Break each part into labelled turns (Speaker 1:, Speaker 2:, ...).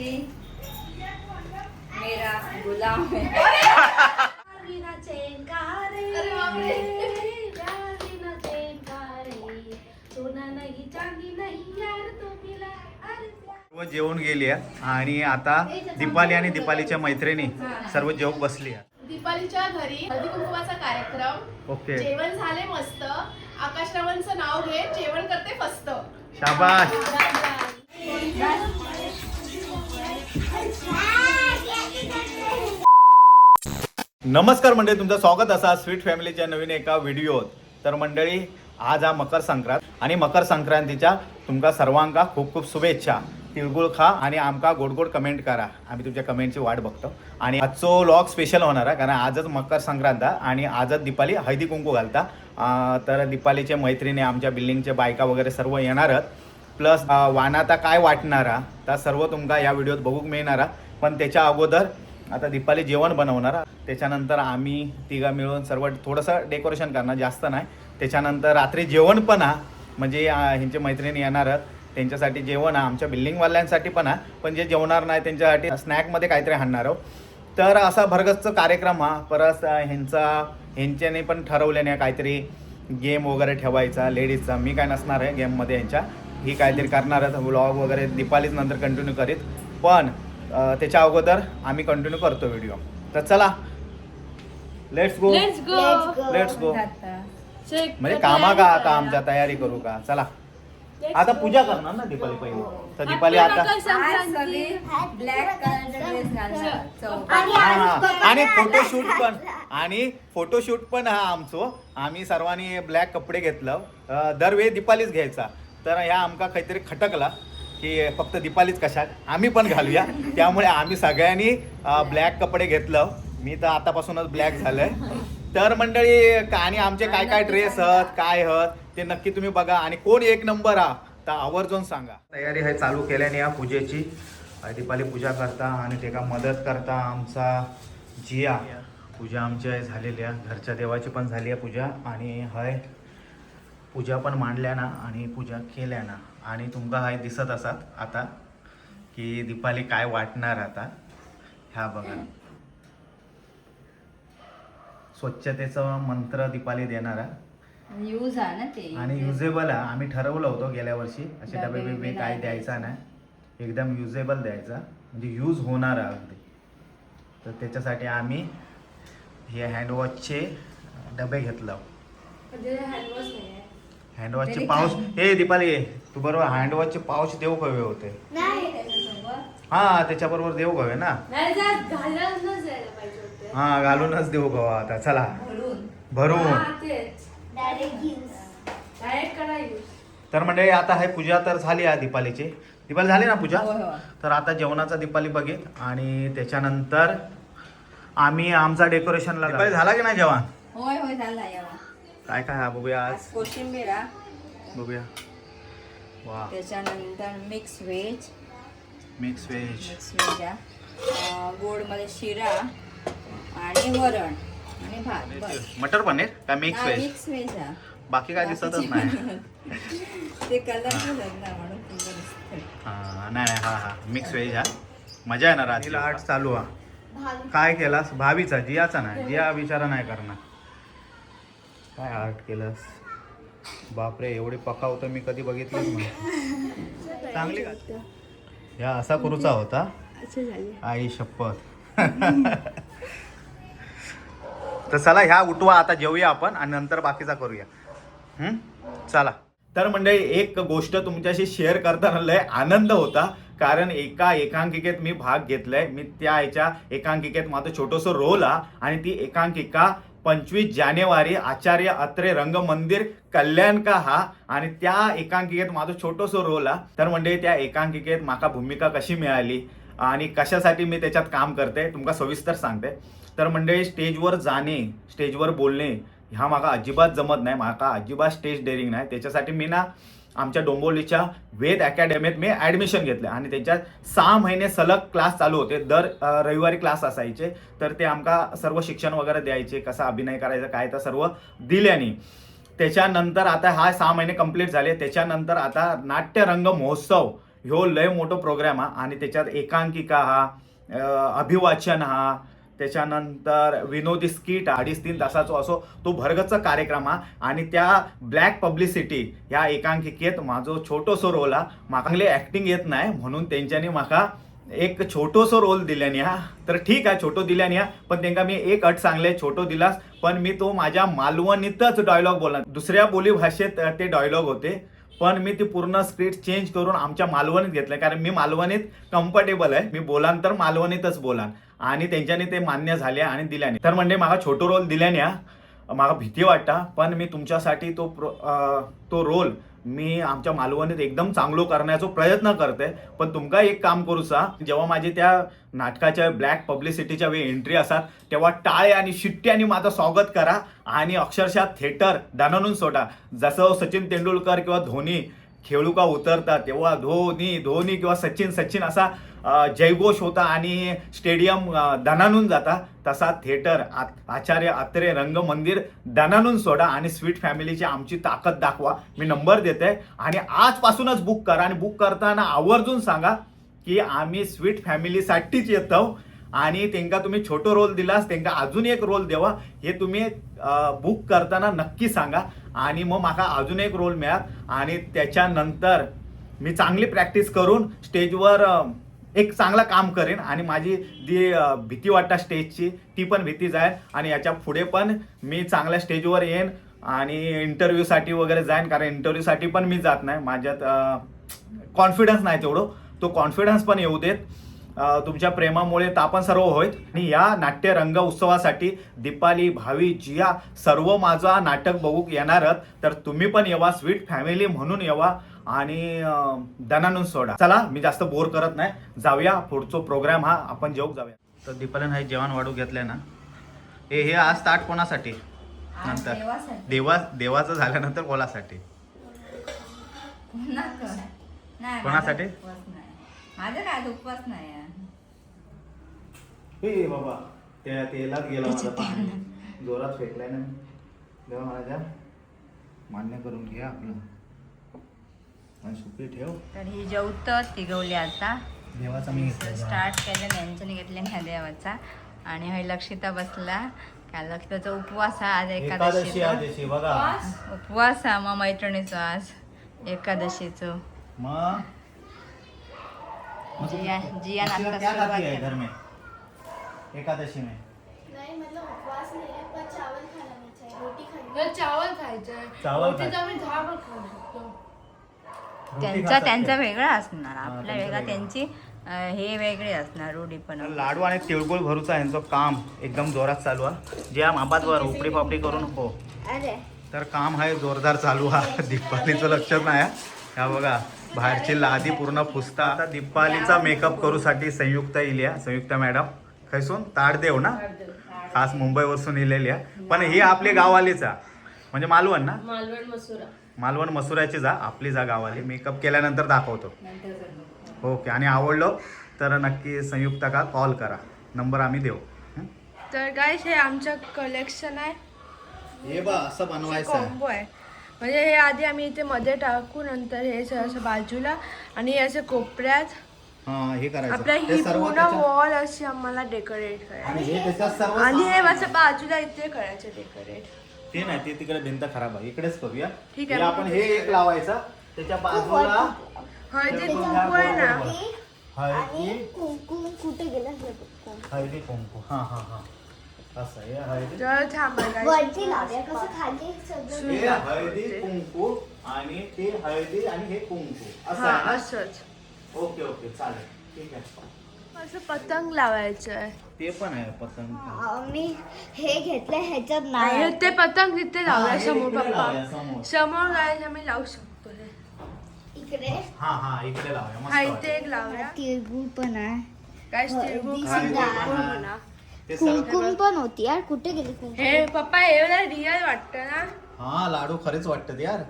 Speaker 1: संक्रांति मेरा गुलाम है.
Speaker 2: प्यार सोना नाही चांदी नाही यार तो मिला
Speaker 3: सर्व जेवून गेली आहे. आणि आता दीपाली आणि दीपालीच्या मैत्रिणी सर्व जेवून बसली आहे.
Speaker 4: दीपालीच्या घरी हळदी कुंकुमाचा कार्यक्रम.
Speaker 3: ओके.
Speaker 4: जेवण झाले मस्त. आकाशरावांचं नाव घे. जेवण करते फस्त.
Speaker 3: शाबाश नमस्कार मंडळी तुमचं स्वागत असा स्वीट फॅमिलीच्या नवीन एका व्हिडिओत. तर मंडळी आज हा मकर संक्रांत आणि मकर संक्रांतीच्या तुमका सर्वांका खूप खूप शुभेच्छा. तिळगुळ खा आणि आमका गोड गोड कमेंट करा. आम्ही तुमच्या कमेंटची वाट बघतो. आणि आजचो लॉग स्पेशल होणार आहे कारण आजच मकर संक्रांत आणि आजच दीपाली हळदी कुंकू घालता. तर दीपालीचे मैत्रिणी आमच्या बिल्डिंगचे बायका वगैरे सर्व येणार आहेत. प्लस वानाता काय वाटणारा तर सर्व तुमका या व्हिडिओत बघूक मिळणारा पण त्याच्या अगोदर आता दीपाली जेवण बनवणार. त्याच्यानंतर आम्ही तिघं मिळून सर्व थोडंसं डेकोरेशन करणार जास्त नाही. त्याच्यानंतर रात्री जेवण पण हा. म्हणजे ह्यांचे मैत्रिणी येणार त्यांच्यासाठी जेवण आहे आमच्या बिल्डिंगवाल्यांसाठी पण हा. पण जे जेवणार नाही त्यांच्यासाठी स्नॅकमध्ये काहीतरी आणणार आहोत. तर असा भरगतचा कार्यक्रम हा. परत ह्यांचा ह्यांच्याने पण ठरवल्याने काहीतरी गेम वगैरे ठेवायचा लेडीजचा. मी काय नसणार आहे गेममध्ये यांच्या ही काहीतरी करणार आहेत. व्लॉग वगैरे दीपालीच नंतर कंटिन्यू करीत. पण त्याच्या अगोदर आम्ही कंटिन्यू करतो व्हिडिओ तर चला let's go
Speaker 2: let's go
Speaker 3: let's go
Speaker 2: check
Speaker 3: म्हणजे कामा का आता आमच्या तयारी करू का? चला. आता पूजा करणार ना दीपाली पहिली? तर दीपाली आता
Speaker 1: आज सगळी ब्लॅक कलरचा ड्रेस घालणार चौक
Speaker 3: हा, हा. आणि फोटोशूट पण. आणि फोटोशूट पण हा आमचो. आम्ही सर्वांनी ब्लॅक कपडे घेतलं. अं, दरवेळी दीपालीच घ्यायचा. तर ह्या आमका काहीतरी खटकला. की फक्त दीपालीच कशा आम्ही पण घालूया. त्यामुळे आम्ही सगळ्यांनी ब्लॅक कपडे घेतलं. मी तर आतापासूनच ब्लॅक झालंय. तर मंडळी आणि आमचे काय काय ड्रेस आहेत काय आहेत ते नक्की तुम्ही बघा. आणि कोण एक नंबर हा तर आवर्जून सांगा. तयारी हे चालू केल्याने या पूजेची. दीपाली पूजा करता आणि त्याला मदत करता आमचा जिया. पूजा आमच्या झालेल्या झालेली आहे घरच्या देवाची पण झाली आहे पूजा. आणि हय पूजा पण मांडल्या ना आणि पूजा केल्या ना. आणि तुमका हाय दिसत असत आता की दीपाली काय वाटणार आता ह्या बघा. स्वच्छतेचं मंत्र दीपाली देणार.
Speaker 1: यूज ना ते.
Speaker 3: आणि युजेबल आहे. आम्ही ठरवलं होतं गेल्या वर्षी. असे
Speaker 1: डबे
Speaker 3: बिबे काय द्यायचा नाही. एकदम युजेबल द्यायचा. म्हणजे यूज होणार आहे अगदी. तर त्याच्यासाठी आम्ही हे हँडवॉशचे डबे घेतलं.
Speaker 2: हँडवॉश
Speaker 3: हँडवॉशचे पाऊच हे दीपाली तू बरोबर हँडवॉशचे पाऊच देऊ हवे होते.
Speaker 2: नाही
Speaker 3: हा त्याच्याबरोबर देऊ हवे ना हा घालूनच देऊ गवा आता चला.
Speaker 1: भरून.
Speaker 3: भरून.
Speaker 2: हा, तेच. डायरेक्ट करा यूज
Speaker 3: तर म्हणजे आता हे पूजा तर झाली आहे दीपालीची. दीपाली झाली ना पूजा. तर आता जेवणाचा दीपाली बघेल आणि त्याच्यानंतर आम्ही आमचा डेकोरेशनला दीपाली झाला की नाही जेवण?
Speaker 1: होय होय झाला
Speaker 3: काय काय हा? बघूया आज.
Speaker 1: आज कोशिंबीर.
Speaker 3: बघूया. वा.
Speaker 1: त्याच्यानंतर mix veg.
Speaker 3: Mix veg.
Speaker 1: Mix हा. अं, गोडमध्ये शिरा आणि वरण आणि भात बस.
Speaker 3: मटर पनीर? का मिक्स
Speaker 1: हा,
Speaker 3: व्हेज?
Speaker 1: मिक्स व्हेज हा.
Speaker 3: बाकी काय दिसतच नाही.
Speaker 1: ते कलरफुल आहेत ना म्हणून सुंदर दिसतंय.
Speaker 3: हा नाही नाही, हा हा. मिक्स व्हेज हा. मजा येणार रात्री आर्ट चालू हा. काय केलास? भावीचा जियाचा नाही. जिया विचारा नाही करणार. काय आर्ट केलंस? बापरे एवढे तर मी कधी बघितलंच नाही. चांगली का या असा करूचा होता. आई शपथ. तर चला ह्या उठवा आता जेवूया आपण आणि नंतर बाकीचा करूया. हम्म? चला. तर मंडळी एक गोष्ट तुमच्याशी शेअर करताना लय आनंद होता. कारण एका एकांकिकेत मी भाग घेतलाय. मी त्या ह्याच्या एकांकिकेत माझं छोटंसं रोल हा आणि ती एकांकिका पंचवीस जानेवारी आचार्य अत्रे रंगमंदिर कल्याण का हा आणि त्या एकांकिकेत माझं छोटंसं रोल हा. तर म्हणजे त्या एकांकिकेत माका भूमिका कशी मिळाली आणि कशासाठी मी त्याच्यात काम करते तुमका सविस्तर सांगते. तर म्हणजे स्टेजवर जाणे स्टेजवर बोलणे ह्या माका अजिबात जमत नाही. माका अजिबात स्टेज डेअरिंग नाही. त्याच्यासाठी मी ना आमच्या डोंबोलीच्या वेद अकॅडमीत मी ॲडमिशन घेतलं आणि त्याच्यात सहा महिने सलग क्लास चालू होते. दर रविवारी क्लास असायचे. तर ते आमका सर्व शिक्षण वगैरे द्यायचे कसा अभिनय करायचा काय तर सर्व दिल्याने त्याच्यानंतर आता हा सहा महिने कंप्लीट झाले. त्याच्यानंतर आता नाट्यरंग महोत्सव ह्यो लय मोठो प्रोग्राम हा आणि त्याच्यात एकांकिका हा अभिवाचन हा त्याच्यानंतर विनोदी स्किट अडीच तीन तासाचो असो तो भरगतचा कार्यक्रम हा. आणि त्या ब्लॅक पब्लिसिटी ह्या एकांकिकेत माझो छोटोसो रोल हा. मागले ॲक्टिंग येत नाही म्हणून त्यांच्यानी म्हाका एक छोटोसो रोल दिल्यानी हा. तर ठीक आहे छोटो दिल्यानी हा. पण त्यांना मी एक अट सांगले छोटो दिलास पण मी तो माझ्या मालवणीतच डायलॉग बोलणार दुसऱ्या बोली भाषेत ते डायलॉग होते. पण मी ती पूर्ण स्क्रिप्ट चेंज करून आमच्या मालवणीत घेतलं. कारण मी मालवणीत कम्फर्टेबल आहे. मी बोलान तर मालवणीतच बोलान. आणि त्यांच्यानी ते मान्य झाले आणि दिल्याने. तर म्हणजे मला छोटो रोल दिल्याने हा, मला भीती वाटता पण मी तुमच्यासाठी तो प्रो तो रोल मी आमच्या मालवणीत एकदम चांगलो करण्याचा प्रयत्न करते. पण तुमका एक काम करूचा जेव्हा माझी त्या नाटकाच्या ब्लॅक पब्लिसिटीच्या वेळी एंट्री असतात तेव्हा टाळे आणि शिट्ट्याने माझं स्वागत करा आणि अक्षरशः थिएटर दणनून सोडा. जसं सचिन तेंडुलकर किंवा धोनी खेळू का उतरतात. तेव्हा धोनी धोनी किंवा सचिन सचिन असा जयघोष होता आणि स्टेडियम अ, दणानून जाता. तसा थिएटर आचार्य आत्रे रंगमंदिर दणानून सोडा आणि स्वीट फॅमिलीची आमची ताकद दाखवा. मी नंबर देते. आणि आजपासूनच बुक करा. आणि बुक करताना आवर्जून सांगा की आम्ही स्वीट फॅमिलीसाठीच येतो. आणि त्यांना तुम्ही छोटो रोल दिलास त्यांना अजून एक रोल देवा. हे तुम्ही बुक करताना नक्की सांगा. आणि मग माका अजून एक रोल मिळात आणि त्याच्यानंतर मी चांगली प्रॅक्टिस करून स्टेजवर एक चांगलं काम करेन. आणि माझी जी भीती वाटता स्टेजची ती पण भीती जाईल. आणि याच्यापुढे पण मी चांगल्या स्टेजवर येईन. आणि इंटरव्ह्यूसाठी वगैरे जाईन. कारण इंटरव्ह्यूसाठी पण मी जात नाही. माझ्यात कॉन्फिडन्स नाही तेवढं. तो कॉन्फिडन्स पण येऊ देत. तुमच्या प्रेमामुळे तर आपण सर्व होईत. आणि या नाट्य रंग उत्सवासाठी दीपाली भावी जिया सर्व माझा नाटक बघू येणारच तर तुम्ही पण येवा स्वीट फॅमिली म्हणून येवा आणि अ, दणानून सोडा. चला मी जास्त बोर करत नाही. जाऊया पुढचा प्रोग्राम हा. आपण जेवू जाऊया. तर दीपालीनं हे जेवण वाढू घेतलंय ना? हे हे आज ताट कोणासाठी? नंतर.
Speaker 1: देवासाठी.
Speaker 3: देवा देवाचं झाल्यानंतर कोणासाठी? कोणासाठी?
Speaker 1: माझा काय उपवास नाही.
Speaker 3: हे बाबा त्या तेलात गेला माझा पाणी. जोरात फेकलाय ना मी. देवा माझ्या मान्य करून घ्या आपलं. आणि सुपी ठेव.
Speaker 1: तर ही जेवतं तिगवली आता.
Speaker 3: देवाचा मी
Speaker 1: स्टार्ट केलं यांच्याने घेतले ह्या देवाचा. आणि हय लक्षिता बसला. काय लक्षिताचा उपवास हा आज
Speaker 3: एकादशी बघा.
Speaker 1: उपवास हा मग मैत्रिणीचा आज. एकादशीचं.
Speaker 3: मग?
Speaker 1: जिया जिया
Speaker 3: इसका
Speaker 1: नाश्ता
Speaker 3: क्या
Speaker 1: सुरुवात
Speaker 3: खाती है
Speaker 1: केला.
Speaker 3: घर में? एकादशी में.
Speaker 4: नहीं मतलब उपवास नहीं है पर चावल खाना नहीं चाहिए रोटी खानी
Speaker 2: जर चावल खायचंय
Speaker 3: चावल
Speaker 2: रोटी
Speaker 3: खाय-
Speaker 2: तर आम्ही दहा पण खाऊ शकतो.
Speaker 3: रोटी
Speaker 1: त्यांचा
Speaker 3: खातात
Speaker 1: त्यांचा
Speaker 3: ते.
Speaker 1: वेगळा असणार.
Speaker 3: हा, त्यांचा
Speaker 1: वेगळा
Speaker 3: वेगळा.
Speaker 1: त्यांची अं, हे वेगळे असणार रूढी पण
Speaker 3: लाडू आणि तिळगुळ भरूचा यांचं काम एकदम जोरात चालू आहे जे या मापातवर उपडी पापडी करून हो.
Speaker 4: अरे.
Speaker 3: तर काम आहे जोरदार चालू आहे दीपालीचं लक्ष नाही आहे. ह्या बघा. बाहेरची लादी पूर्ण पुसता आता दीपालीचा मेकअप करूसाठी संयुक्त इल्या संयुक्त मॅडम खैसून ताडदेव ना? खास मुंबईवरसून इलेली आहे पण ही आपली गाववालीच म्हणजे मालवण ना?
Speaker 2: मालवण मसुरा.
Speaker 3: मालवण मसुराची जा आपली जा गावाली मेकअप केल्यानंतर दाखवतो. ओके आणि आवडलं तर नक्की संयुक्त का कॉल करा. नंबर आम्ही देऊ?
Speaker 2: तर काय हे आमचं कलेक्शन आहे.
Speaker 3: हे बा असं बनवायचं आहे.
Speaker 2: म्हणजे हे आधी आम्ही इथे मध्ये टाकू नंतर हे असं असं बाजूला आणि हे असं कोपऱ्यात
Speaker 3: हा हे करायचं.
Speaker 2: आपल्या
Speaker 3: ते
Speaker 2: ही
Speaker 3: सर्व
Speaker 2: पूर्ण वॉल अशी आम्हाला डेकोरेट करायची.
Speaker 3: आणि हे त्याच्यात सर्व
Speaker 2: आणि हे
Speaker 3: सामान-
Speaker 2: असं बाजूला इथे करायचं डेकोरेट
Speaker 3: ते नाही ते तिकडे भिंत खराब आहे. इकडेच करूया.
Speaker 2: ठीक
Speaker 3: हे
Speaker 2: आहे.
Speaker 3: आपण हे एक लावायचं. त्याच्या बाजूला
Speaker 2: कुंकू
Speaker 3: ह्या
Speaker 2: आहे ना.
Speaker 3: हळदी
Speaker 4: कुंकुम कुठे गेला? हे बघ.
Speaker 3: हळदी कुंकू. हा हा हा. असं हे हळदी
Speaker 2: तर थांबा guys.
Speaker 4: वरती लावूया कसं खाली सगळं
Speaker 3: हे हळदी कुंकू आणि ते हळदी आणि हे कुंकू असं
Speaker 2: हा
Speaker 3: आहे ना?
Speaker 2: असंच
Speaker 3: ओके ओके चालेल ठीक आहे
Speaker 2: असं पतंग लावायचं आहे
Speaker 3: ते पण आहे पतंग
Speaker 4: मी हे घेतलंय ह्याच्यात नाही
Speaker 2: ते पतंग तिथे लावूया
Speaker 3: हा,
Speaker 2: समोर
Speaker 3: इकडे लावूया,
Speaker 2: पप्पा
Speaker 3: समोर.
Speaker 2: समोर गायला आम्ही लावू शकतो हे.
Speaker 4: इकडे
Speaker 3: हा हा इकडे लावूया
Speaker 2: हा
Speaker 3: मस्त
Speaker 2: इथे
Speaker 3: वाटेल.
Speaker 2: एक लावूया
Speaker 4: तिळगुळ पण आहे
Speaker 2: काय
Speaker 4: हळदी
Speaker 2: तिळगुळ
Speaker 4: सुद्धा
Speaker 2: तिळगुळ
Speaker 3: आहे.
Speaker 2: म्हणा.
Speaker 3: ते सर्व-
Speaker 4: कुंकुम पण होती यार कुठे गेली कुंकुम
Speaker 2: हे पप्पा हे रिअल वाटतं ना?
Speaker 3: हा लाडू खरेच वाटतात यार.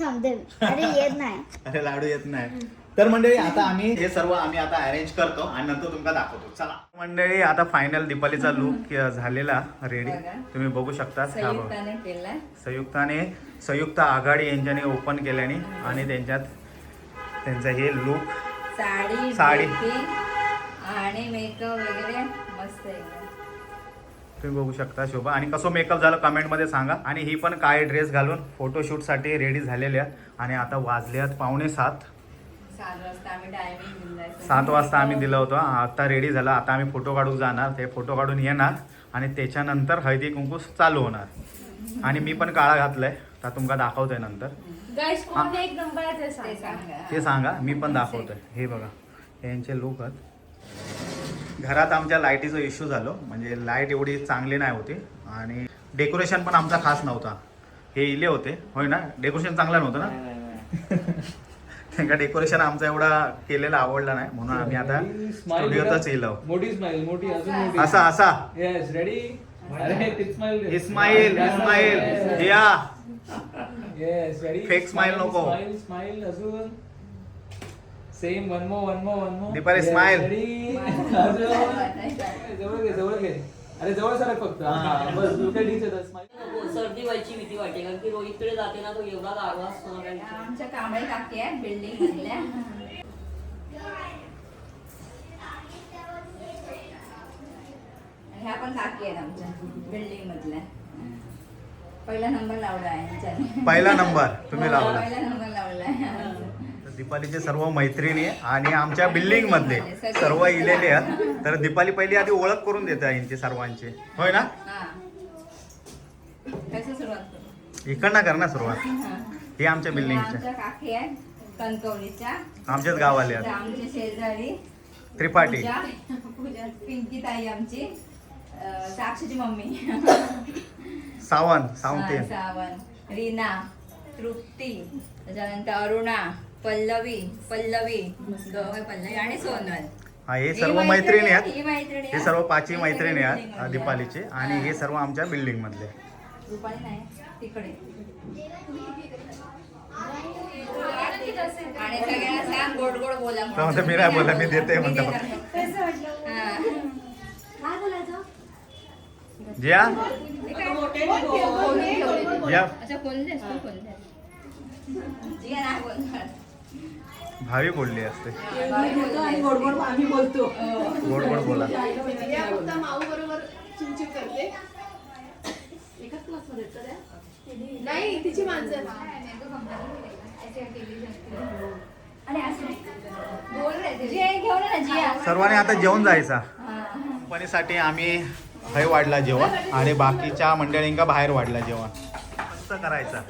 Speaker 4: थांबते अरे येत नाही.
Speaker 3: अरे लाडू येत नाही. तर मंडळी आता आम्ही हे सर्व आम्ही आता अरेंज करतो आणि नंतर तुम्हाला दाखवतो. चला. मंडळी आता फायनल दीपालीचा लुक झालेला. रेडी. तुम्ही बघू शकता. हा बघा.
Speaker 1: संयुक्ताने केलाय
Speaker 3: संयुक्ताने संयुक्त आघाडी यांच्याने ओपन केल्याने आणि त्यांच्यात त्यांचं हे लुक
Speaker 1: साडी
Speaker 3: साडी.
Speaker 1: आणि मेकअप वगैरे मस्त एकदम
Speaker 3: तुम्ही बघू शकता शोभा. आणि कसं मेकअप झालं कमेंटमध्ये सांगा. आणि ही पण काय ड्रेस घालून फोटोशूटसाठी रेडी झालेल्या आणि आता वाजल्यात पावणे सात.
Speaker 1: सात वाजता आम्ही टायमिंग दिलाय
Speaker 3: सात वाजता आम्ही दिलं होतं. आता रेडी झालं. आता आम्ही फोटो काढून जाणार. ते फोटो काढून येणार. आणि त्याच्यानंतर हळदी कुंकू चालू होणार. आणि मी पण काळा घातलाय. तर तुमका दाखवतोय नंतर. ते सांगा. मी पण दाखवतोय. हे बघा. यांचे लोक आहेत. घरात आमच्या लाईटीचा इश्यू झालो. म्हणजे लाइट एवढी चांगली नाही होती. आणि डेकोरेशन पण आमचा खास नव्हता. हे इले होते. होय ना? डेकोरेशन चांगला नव्हतं ना? त्यांना डेकोरेशन आमचा एवढा केलेला आवडला नाही. म्हणून आम्ही आता स्टुडिओतच येलो
Speaker 5: मोठी स्माइल मोठी अजून मोठी.
Speaker 3: असा असा.
Speaker 5: येस रेडी
Speaker 3: इस्माईल इस्माईल या.
Speaker 5: येस रेडी
Speaker 3: Fake smile नको.
Speaker 5: स्माइल स्माइल अजून. Same one more one more one more
Speaker 3: Deepali, smile.
Speaker 5: अजून जवळ घे जवळ घे. अरे जवळ सरक फक्त. हा, बस स्माइल
Speaker 6: सर्दी व्हायची भीती वाटते कारण की रोहितकडे जाते ना तो एवढा गारवा असतो ना काही
Speaker 1: आमच्या कांबळे काकी आहे बिल्डिंग मधल्या. आणि ह्या पण काकी आहेत आमच्या बिल्डिंग मधल्या. पहिला नंबर लावला आहे यांच्याने
Speaker 3: पहिला नंबर तुम्ही लावला.
Speaker 1: पहिला नंबर लावला आहे.
Speaker 3: दीपालीचे सर्व मैत्रिणी आणि आमच्या बिल्डिंग मधले सर्व इलेले आहेत. तर दीपाली पहिली आधी ओळख करून देते यांची सर्वांची. होय ना? इकडनं कर ना सुरुवात.
Speaker 1: हा.
Speaker 3: आमच्या बिल्डिंगचे. आमच्याच गावाले आहेत.
Speaker 1: आमचे शेजारी
Speaker 3: त्रिपाठी.
Speaker 1: पिंकी ताई आमची साक्षीची मम्मी.
Speaker 3: सावंत सावंते.
Speaker 1: सावंत रीना तृप्ती त्याच्यानंतर अरुणा पल्लवी पल्लवी पल्लवी आणि सोनल.
Speaker 3: हा हे सर्व मैत्रिणी
Speaker 1: ही
Speaker 3: आहेत हे. सर्व पाचही
Speaker 1: हे
Speaker 3: मैत्रिणी आहेत. दीपालीचे आणि
Speaker 1: हा.
Speaker 3: हे. सर्व आमच्या बिल्डिंग मधले म्हणतो मी नाही बोला, मी देते म्हणतो.
Speaker 1: हा.
Speaker 3: जिया. जिया
Speaker 1: अच्छा खोलले तू खोलले जिया नाही बोलणार
Speaker 3: भावी बोलली असते.
Speaker 6: गोड गोड
Speaker 3: बोला.
Speaker 4: नाही तिची माणसं.
Speaker 3: सर्वांनी आता जेवण जायचा. कंपनीसाठी आम्ही हय वाढला जेवण आणि बाकीच्या मंडळींका बाहेर वाढला जेवण. मस्त करायचा.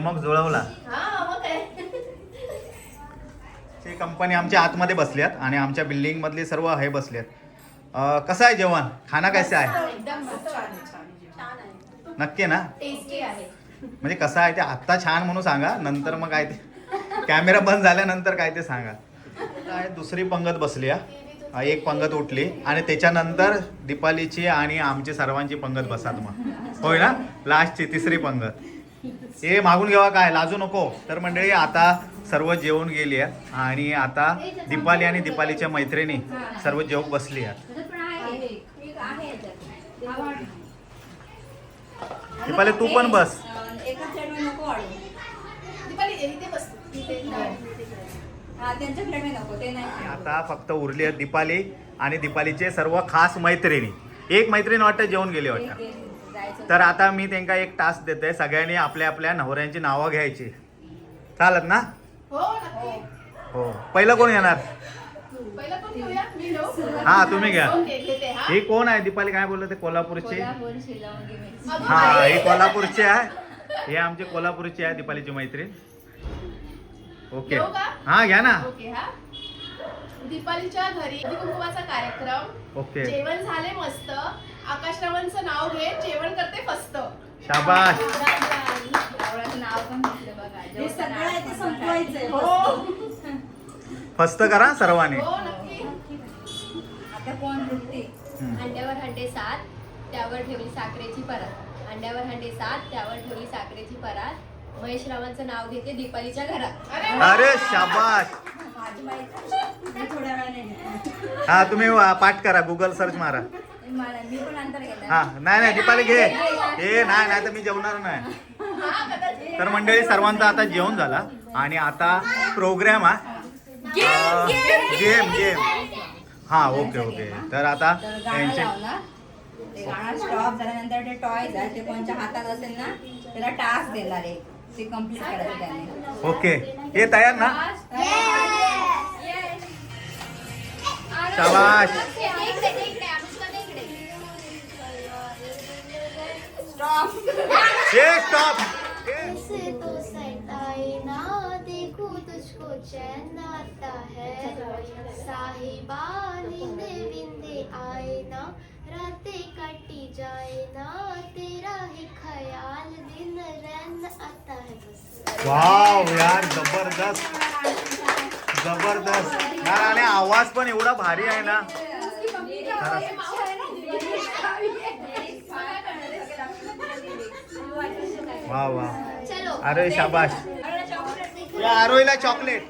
Speaker 3: मग जुळवला.
Speaker 4: ही
Speaker 3: कंपनी आमच्या आतमध्ये बसल्यात आणि आमच्या बिल्डिंग मधली सर्व हे बसल्यात कसं आहे जेवण? खाना कसं आहे? नक्की ना? म्हणजे कसं आहे ते आत्ता छान म्हणून सांगा नंतर मग काय ते कॅमेरा बंद झाल्यानंतर काय ते सांगा. काय दुसरी पंगत बसली एक पंगत उठली आणि त्याच्यानंतर दीपालीची आणि आमची सर्वांची पंगत बसात मग. होय ना? लास्टची तिसरी पंगत. हे मागून घ्यावा काय? लाजू नको. तर मंडळी आता सर्व जेवून गेली आहे आणि आता दीपाली आणि दीपालीच्या मैत्रिणी सर्व जेव बसली आहेत
Speaker 1: आहे
Speaker 3: दीपाली तू पण बस. आता फक्त उरली आहेत दीपाली आणि दीपालीचे सर्व खास मैत्रिणी. एक मैत्रीण वाटतं जेवण गेली वाटतं. तर आता मी त्यांना एक टास्क देते सगळ्यांनी आपल्या आपल्या नवऱ्यांची नावं घ्यायची. चालत ना?
Speaker 4: हो नक्की.
Speaker 3: हो. पहिलं कोण येणार?
Speaker 4: पहिला कोण घेऊया? मी घेऊ
Speaker 3: हा तुम्ही घ्या.
Speaker 4: ओके घेते हा?
Speaker 3: ही कोण आहे? दीपाली काय बोललं ते? कोल्हापूरची? हा. ही कोल्हापूरची आहे. हे आमची कोल्हापूरची आहे दीपालीची मैत्रीण. ओके? हा घ्या ना.
Speaker 4: ओके हा. दीपालीच्या घरी कुंकुमाचा कार्यक्रम.
Speaker 3: ओके.
Speaker 4: जेवण झाले मस्त. आकाशरावांचं नाव घे जेवण करते फस्त.
Speaker 3: शाबाश
Speaker 1: आवळाचं नाव पण घेतलं बघा.
Speaker 6: हे
Speaker 1: जेवढं
Speaker 6: सगळं
Speaker 1: नाव
Speaker 6: आहे ते
Speaker 1: पण
Speaker 6: संपवायचंय
Speaker 4: हो.
Speaker 3: फस्त करा सर्वांनी.
Speaker 4: हो नक्की.
Speaker 1: आता कोण तृप्ती
Speaker 3: हम्म.
Speaker 7: अंड्यावर हंडे सात त्यावर ठेवली साखरेची परात. अंड्यावर हंडे सात त्यावर ठेवली साखरेची परात. महेश रावांचं नाव घेते दीपालीच्या घरात.
Speaker 4: अरे
Speaker 3: शाबाश
Speaker 1: माझी
Speaker 6: थोड्या वेळाने घेते.
Speaker 3: हा तुम्ही वा- पाठ करा गुगल सर्च मारा. हा नाही नाही दीपाली घे. हे नाही नाही तर मी जेवणार नाही.
Speaker 4: हा
Speaker 3: तर मंडळी सर्वांचा आता जेवण झाला आणि आता प्रोग्राम हा. गेम गेम हा ओके ओके तर आता
Speaker 1: तर गाणं
Speaker 3: यांचे
Speaker 1: लावणार ते गाणं स्टॉप झाल्यानंतर ते टॉयज आहे ते कोणच्या हातात असेल ना त्याला टास्क देणार आहे. ते कंप्लीट करायचं त्याने.
Speaker 3: ओके हे तयार ना? शाबाश. हे स्टॉप
Speaker 8: ऐसे तो सेट आए ना देखो तुझको चैन आता है साहिबा नींदे विंदे आए ना रातें कटी जाए ना तेरा ही ख्याल दिन रैन आता है बस
Speaker 3: वाव यार जबरदस्त. जबरदस्त. यार आणि आवाज पण एवढा भारी आहे ना. वा वा.
Speaker 8: चलो.
Speaker 3: अरे शाबाश या आरोहीला चॉकलेट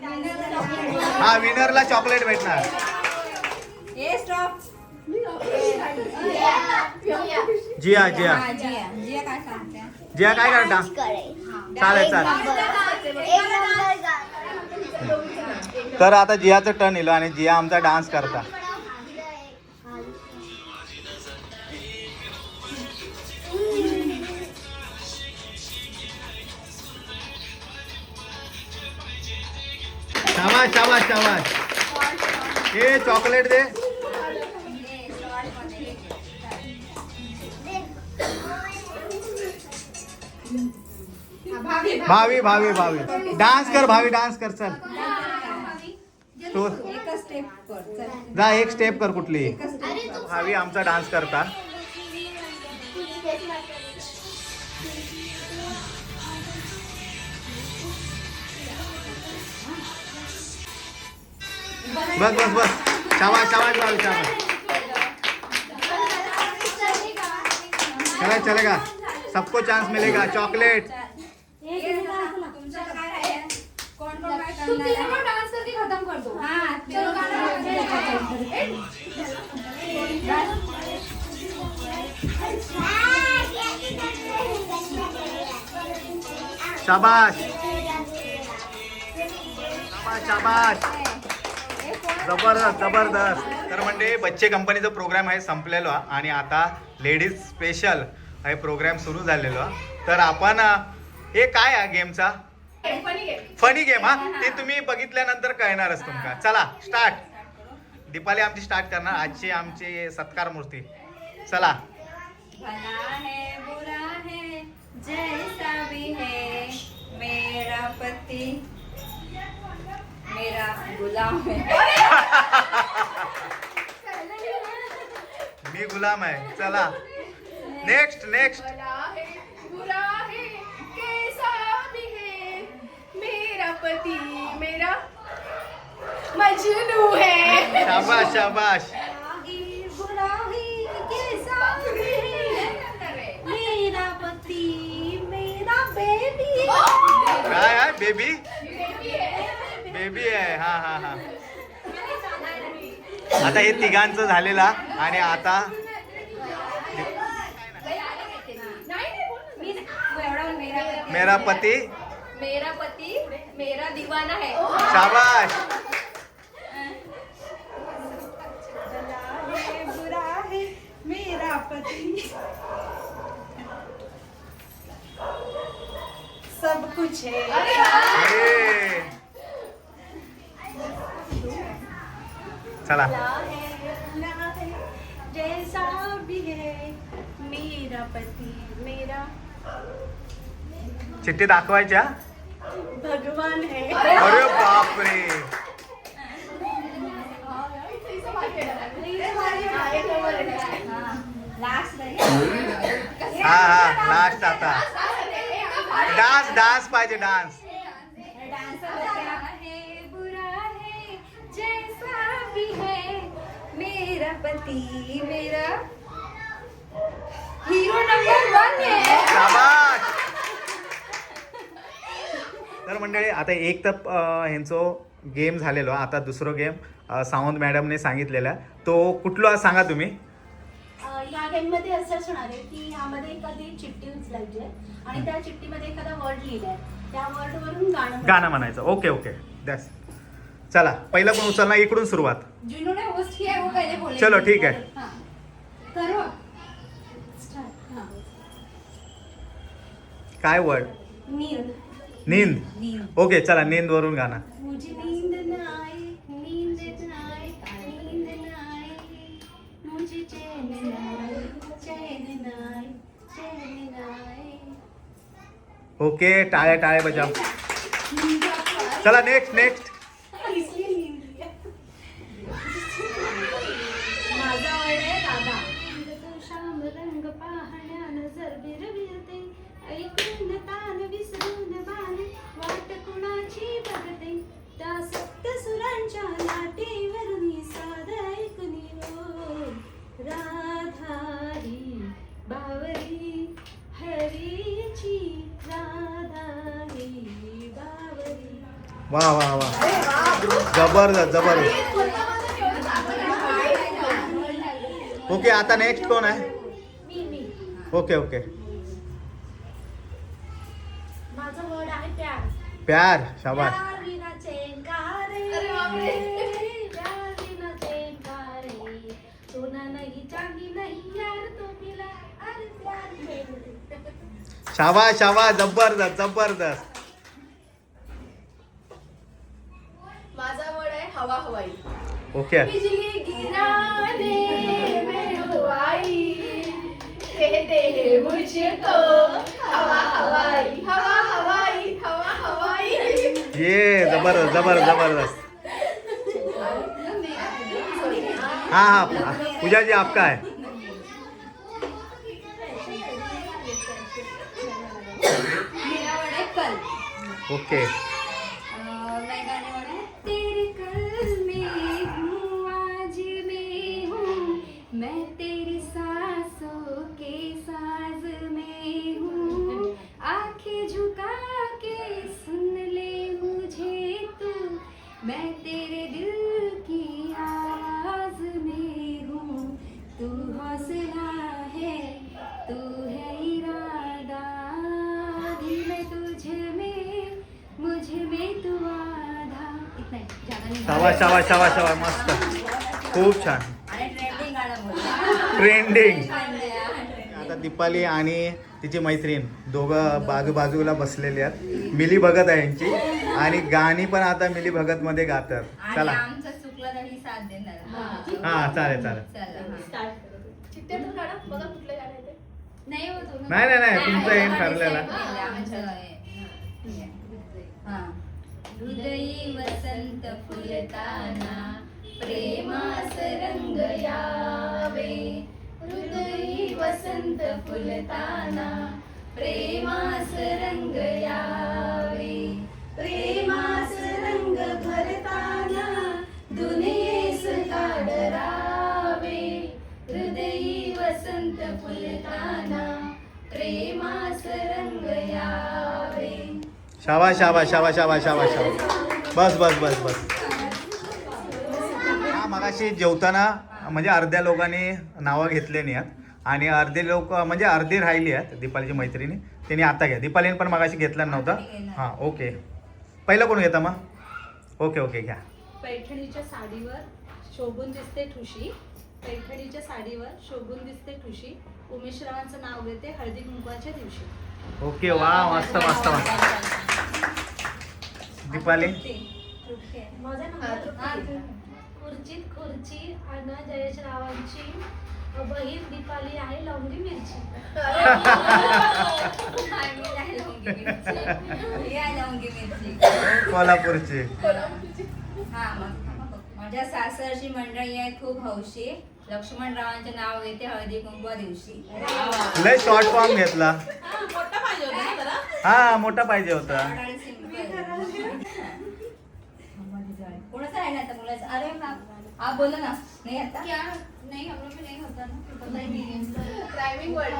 Speaker 3: हा विनरला चॉकलेट भेटणार.
Speaker 1: हे स्टॉप
Speaker 3: जिया जिया.
Speaker 1: जिया. काय
Speaker 3: करता? चालेल चालेल. तर आता जियाचं टर्न येलो आणि जिया आमचा डान्स करता. शाबाश शाबाश शाबाश हे चॉकलेट दे. भावी भावी भावी. डान्स कर भावी डान्स कर चल. तो जा एक स्टेप कर कुठली. भावी आमचा डान्स करता. बस बस बस. शाबाश शाबाश भावी शाबाश चला चलेगा सबको चांस मिलेगा. चॉकलेट
Speaker 1: हा
Speaker 3: शाबाश शाबाश शाबाश जबरदस्त जबरदस्त. तर म्हणजे बच्चे कंपनीचा प्रोग्राम आहे संपलेलो. हा. आणि आता लेडीज स्पेशल हे प्रोग्राम सुरू झालेलो. हा. तर आपण हे काय आहे गेमचा
Speaker 4: फनी गेम
Speaker 3: फनी गेम हा? ते तुम्ही बघितल्यानंतर कळणारच तुमका. चला स्टार्ट दीपाली आमची स्टार्ट करणार. आजची आमची सत्कार मूर्ती. चला.
Speaker 1: भला है बुरा है जैसा भी है मेरा पति मेरा गुलाम है।
Speaker 3: मी गुलाम आहे. चला. नेक्स्ट नेक्स्ट
Speaker 4: भला है बुरा है कैसा भी है। मेरा पति मेरा मजनू है।
Speaker 3: शाबाश शाबाश.
Speaker 1: बुरा ही कैसा भी है। मेरा पति मेरा बेबी
Speaker 3: काय आहे बेबी बेबी आहे. हा हा हा. आता हे तिघांचं झालेला आणि आता
Speaker 1: एवढा मेरा पति
Speaker 3: मेरा पती
Speaker 7: मेरा पती मेरा दीवाना है
Speaker 3: शाबाश
Speaker 1: मेरा पति। सब कुछ है।
Speaker 3: चला।
Speaker 1: जैसा भी है मेरा पति मेरा।
Speaker 3: चिठ्ठी दाखवायच्या
Speaker 1: भगवान है।
Speaker 3: अरे बापरे!
Speaker 1: लास्ट
Speaker 3: हा हा लास्ट आता. डान्स डान्स पाहिजे डान्स
Speaker 1: मेरा पति मेरा हीरो नंबर वन है
Speaker 3: तर मंडळी आता एक तर ह्यांचं गेम झालेलो आता दुसरं गेम सावंत मॅडमने सांगितलेला. तो कुठला सांगा तुम्ही?
Speaker 9: या गेममध्ये असं असणार आहे की ह्यामध्ये एखादी चिठ्ठी उचलायची आहे आणि त्या चिठ्ठीमध्ये एखादा वर्ड लिहिलाय. त्या वर्ड वरून गाणं
Speaker 3: गाणं म्हणायचं. ओके ओके दॅस चला पहिला कोण उचलणार इकडून सुरुवात.
Speaker 4: जिन्होंने होस्ट किया है वो पहले बोले
Speaker 3: चलो ठीक है.
Speaker 4: हाँ. करो
Speaker 3: काय वर्ड
Speaker 4: नींद.
Speaker 3: नींद.
Speaker 1: नींद.
Speaker 3: ओके चला नींद वरून गाणं.
Speaker 9: मुझे नींद न आए नींद न आए नींद न आए. मुझे चैन न आए चैन न आए चैन न आए.
Speaker 3: ओके टाळ्या टाळ्या बजाव चला नेक्स्ट नेक्स्ट वा वा वा. जबरदस्त जबरदस्त. ओके आता नेक्स्ट कोण आहे? Okay okay.
Speaker 9: प्यार.
Speaker 3: शाबाश
Speaker 2: प्यार विना चैन का रे प्यार विना चैन का रे सोना नहीं चांदी नहीं यार तो मिला अरे प्यार में
Speaker 3: शाबाश शाबाश जबरदस्त जबरदस्त.
Speaker 4: माझा वर्ड आहे हवा हवाई.
Speaker 3: ओके.
Speaker 4: बिजली गिराने में हवाई कहते मुझको. हवा हवाई हवा हवाई हवा हवाई.
Speaker 3: ये जबरदस्त जबरदस्त जबरदस्त. हाँ हाँ पूजा जी आपका है
Speaker 1: मेरा वर्ड आहे कल
Speaker 3: ओके शाबाश शाबाश शाबाश मस्त. खूप छान.
Speaker 1: ट्रेंडिंग
Speaker 3: आता दीपाली आणि तिची मैत्रीण दोघं बाजू बाजूला बसलेले आहेत. मिली भगत आहे यांची. आणि गाणी पण आता मिली भगत मध्ये गातात चला.
Speaker 1: ही साथ देणार
Speaker 3: हा. चालेल चालेल.
Speaker 1: चला हा.
Speaker 4: चिठ्ठ्यातून काढा. बघा कुठलं गाणं आहे ते.
Speaker 2: नाही.
Speaker 3: नाही नाही नाही. तुमचं एम ठरलेला.
Speaker 2: हृदयी वसंत फुलताना प्रेमास रंग यावे हृदयी वसंत फुलताना प्रेमास रंग यावे प्रेमास रंग भरताना दुनियेस काडरावे हृदयी वसंत फुलताना प्रेमास रंग यावे
Speaker 3: शाबाश शाबाश शाबाश शाबाश शाबाश शाबाश बस बस बस बस. हा मगाशी जेवताना म्हणजे अर्ध्या लोकांनी नावं घेतले नाही आहेत आणि अर्धे लोक म्हणजे अर्धी राहिली आहेत दीपालीची मैत्रिणी. त्यांनी आता घ्या. दीपालीने पण मगाशी घेतला नव्हता. हां ओके. पहिलं कोण घेता मग? ओके ओके घ्या.
Speaker 9: पैठणीच्या साडीवर शोभून दिसते ठुशी. पैठणीच्या साडीवर शोभून दिसते ठुशी. उमेश रावांचं नाव घेते हळदी कुंकवाच्या दिवशी.
Speaker 3: ओके वा मस्त मस्त मस्त. दीपाली?
Speaker 2: खुर्चीत खुर्ची अन जयेश रावांची बहीण दीपाली आहे लवंगी मिरची.
Speaker 3: कोल्हापूरची.
Speaker 1: हा माझ्या सासरची मंडळी आहे खूप हौशी. लक्ष्मणरावांचे नाव येते हळदी कुंकवा दिवशी.
Speaker 3: लय शॉर्ट फॉर्म घेतला. हा मोठा पाहिजे होता
Speaker 1: आणि simple. कोणाचा आहे ना आता मुलाचा अरे हा आप बोलो ना. नाही आता?
Speaker 4: क्या? नहीं हम लोग में नहीं होता ना. पता ही नहीं है क्राइमिंग वर्ड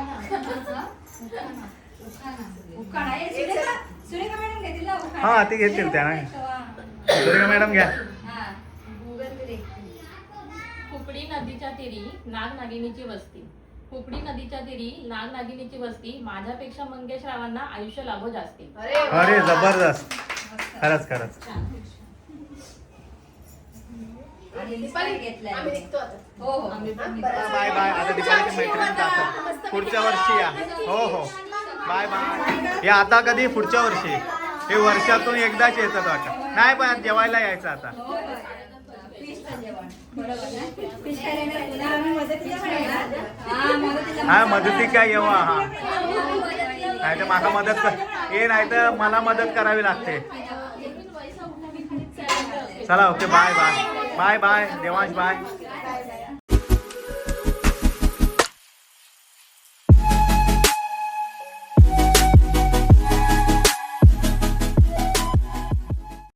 Speaker 1: उखाणा सुरेखा सुरेखा मॅडम घेतील ना? उखाणा
Speaker 3: हा, ती घेतील त्या नाही. सुरेखा मॅडम घ्या.
Speaker 1: हा.
Speaker 6: कुकडी नदीच्या तीरी नाग नागिनीची वस्ती. कुकडी नदीच्या तीरी नाग नागिनीची वस्ती माझ्यापेक्षा मंगेश रावांना आयुष्य लाभो जास्ती.
Speaker 3: अरे जबरदस्त. खरंच खरंच.
Speaker 1: इन्स्पायर घेतलाय
Speaker 4: आम्ही निघतो आता.
Speaker 1: हो हो.
Speaker 4: आम्ही पण
Speaker 3: बाय बाय. आता दीपावलीची मैत्रीण जातात पुढच्या वर्षी या. हो हो. Bye bye. हे आता कधी? पुढच्या वर्षी. हे वर्षातून एकदाच येतात वाटतं नाही पण जेवायला यायचं आता.
Speaker 1: हा
Speaker 3: हा मदती काय येवा हा. नाही तर मला मदत कर हे नाही तर मला मदत करावी लागते. चला okay bye bye. Bye bye Devansh bye.